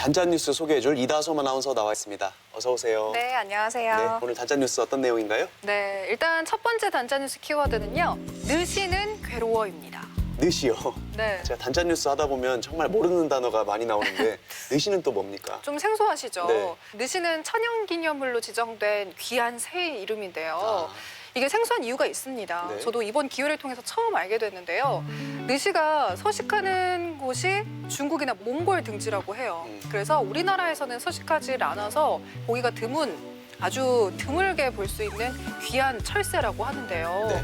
단짠 뉴스 소개해줄 이다솜 아나운서 나와 있습니다. 어서 오세요. 네, 안녕하세요. 네, 오늘 단짠 뉴스 어떤 내용인가요? 네, 일단 첫 번째 단짠 뉴스 키워드는요. 느시는 괴로워입니다. 느시요. 네. 제가 단짠 뉴스 하다 보면 정말 모르는 단어가 많이 나오는데 느시는 또 뭡니까? 좀 생소하시죠? 네. 느시는 천연기념물로 지정된 귀한 새의 이름인데요. 아. 이게 생소한 이유가 있습니다. 네. 저도 이번 기회를 통해서 처음 알게 됐는데요. 느시가 서식하는 곳이 중국이나 몽골 등지라고 해요. 음. 그래서 우리나라에서는 서식하지 않아서 보기가 드문 아주 드물게 볼 수 있는 귀한 철새라고 하는데요. 네.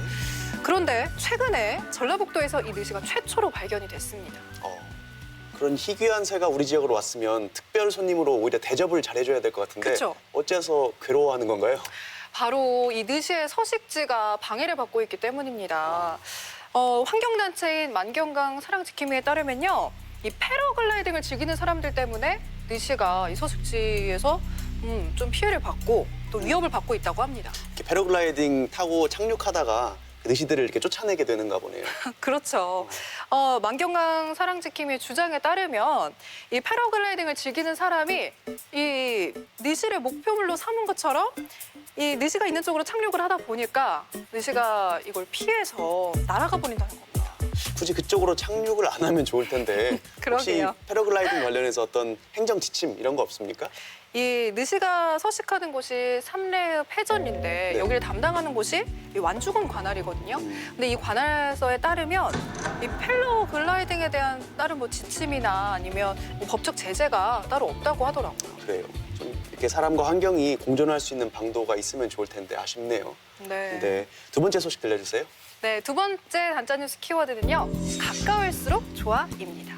그런데 최근에 전라북도에서 이 느시가 최초로 발견이 됐습니다. 어, 그런 희귀한 새가 우리 지역으로 왔으면 특별 손님으로 오히려 대접을 잘해줘야 될 것 같은데 그쵸. 어째서 괴로워하는 건가요? 바로 이 느시의 서식지가 방해를 받고 있기 때문입니다. 어, 환경단체인 만경강 사랑지킴이에 따르면요. 이 패러글라이딩을 즐기는 사람들 때문에 느시가 이 서식지에서 음, 좀 피해를 받고 또 위협을 받고 있다고 합니다. 이렇게 패러글라이딩 타고 착륙하다가 그 느시들을 이렇게 쫓아내게 되는가 보네요. 그렇죠. 어, 만경강 사랑지킴이의 주장에 따르면 이 패러글라이딩을 즐기는 사람이 이 느시를 목표물로 삼은 것처럼 이 느시가 있는 쪽으로 착륙을 하다 보니까 느시가 이걸 피해서 날아가 버린다는 겁니다. 굳이 그쪽으로 착륙을 안 하면 좋을 텐데 혹시 그러게요. 패러글라이딩 관련해서 어떤 행정 지침 이런 거 없습니까? 이 느시가 서식하는 곳이 삼례읍 해전인데 네. 여기를 담당하는 곳이 이 완주군 관할이거든요. 음. 근데 이 관할서에 따르면 이 패러글라이딩에 대한 다른 뭐 지침이나 아니면 뭐 법적 제재가 따로 없다고 하더라고요. 그래요. 좀 이렇게 사람과 환경이 공존할 수 있는 방도가 있으면 좋을 텐데 아쉽네요. 네. 네. 두 번째 소식 들려주세요. 네, 두 번째 단짠 뉴스 키워드는요. 가까울수록 좋아입니다.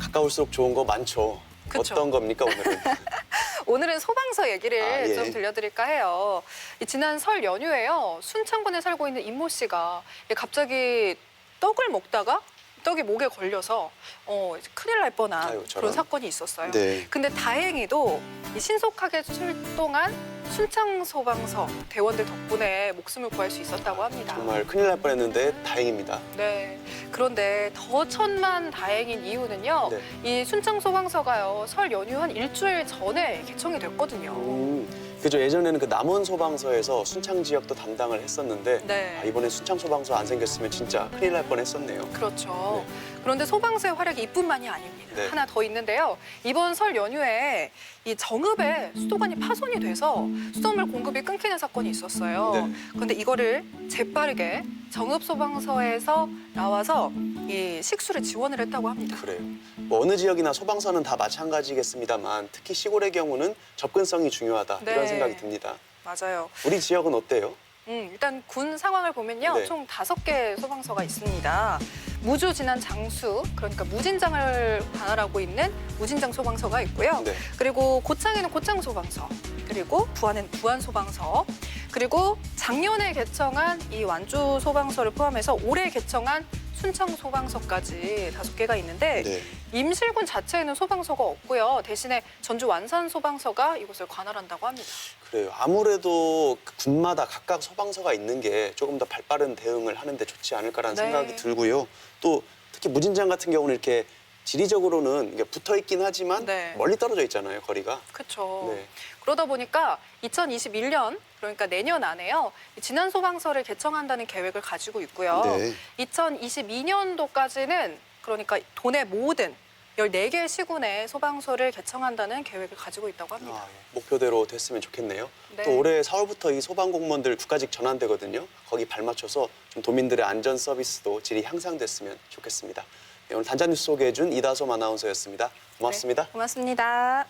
가까울수록 좋은 거 많죠. 그쵸. 어떤 겁니까 오늘은? 오늘은 소방서 얘기를 아, 예. 좀 들려드릴까 해요. 이 지난 설 연휴에요. 순창군에 살고 있는 임모 씨가 갑자기 떡을 먹다가 떡이 목에 걸려서 어, 큰일 날 뻔한 아유, 저런. 그런 사건이 있었어요. 네. 근데 다행히도 이 신속하게 출동한 순창 소방서 대원들 덕분에 목숨을 구할 수 있었다고 합니다. 정말 큰일 날 뻔했는데 다행입니다. 네. 그런데 더 천만 다행인 이유는요. 네. 이 순창 소방서가요. 설 연휴 한 일주일 전에 개청이 됐거든요. 음, 그죠. 예전에는 그 남원 소방서에서 순창 지역도 담당을 했었는데 네. 아, 이번에 순창 소방서 안 생겼으면 진짜 큰일 날 뻔했었네요. 그렇죠. 그런데 소방서의 활약이 이뿐만이 아닙니다. 네. 하나 더 있는데요. 이번 설 연휴에 이 정읍에 수도관이 파손이 돼서 수돗물 공급이 끊기는 사건이 있었어요. 네. 그런데 이거를 재빠르게 정읍 소방서에서 나와서 이 식수를 지원을 했다고 합니다. 그래요. 뭐 어느 지역이나 소방서는 다 마찬가지겠습니다만 특히 시골의 경우는 접근성이 중요하다 네. 이런 생각이 듭니다. 맞아요. 우리 지역은 어때요? 음, 일단 군 상황을 보면요. 네. 총 다섯 개 소방서가 있습니다. 무주 진안 장수, 그러니까 무진장을 관할하고 있는 무진장 소방서가 있고요. 네. 그리고 고창에는 고창 소방서, 그리고 부안에는 부안 소방서, 그리고 작년에 개청한 이 완주 소방서를 포함해서 올해 개청한 순창 소방서까지 다섯 개가 있는데 네. 임실군 자체에는 소방서가 없고요. 대신에 전주 완산 소방서가 이곳을 관할한다고 합니다. 그래요. 아무래도 그 군마다 각각 소방서가 있는 게 조금 더 발빠른 대응을 하는데 좋지 않을까라는 네. 생각이 들고요. 또 특히 무진장 같은 경우는 이렇게 지리적으로는 이게 붙어 있긴 하지만 네. 멀리 떨어져 있잖아요, 거리가. 그렇죠. 네. 그러다 보니까 2021년 그러니까 내년 안에요. 이 진안 소방서를 개청한다는 계획을 가지고 있고요. 네. 2022년도까지는 그러니까 도내 모든 14개 시군의 소방서를 개청한다는 계획을 가지고 있다고 합니다. 아, 예. 목표대로 됐으면 좋겠네요. 네. 또 올해 4월부터 이 소방 공무원들 국가직 전환되거든요. 거기 발맞춰서 좀 도민들의 안전 서비스도 질이 향상됐으면 좋겠습니다. 네, 오늘 단자 뉴스 소개해준 이다솜 아나운서였습니다. 고맙습니다. 네, 고맙습니다.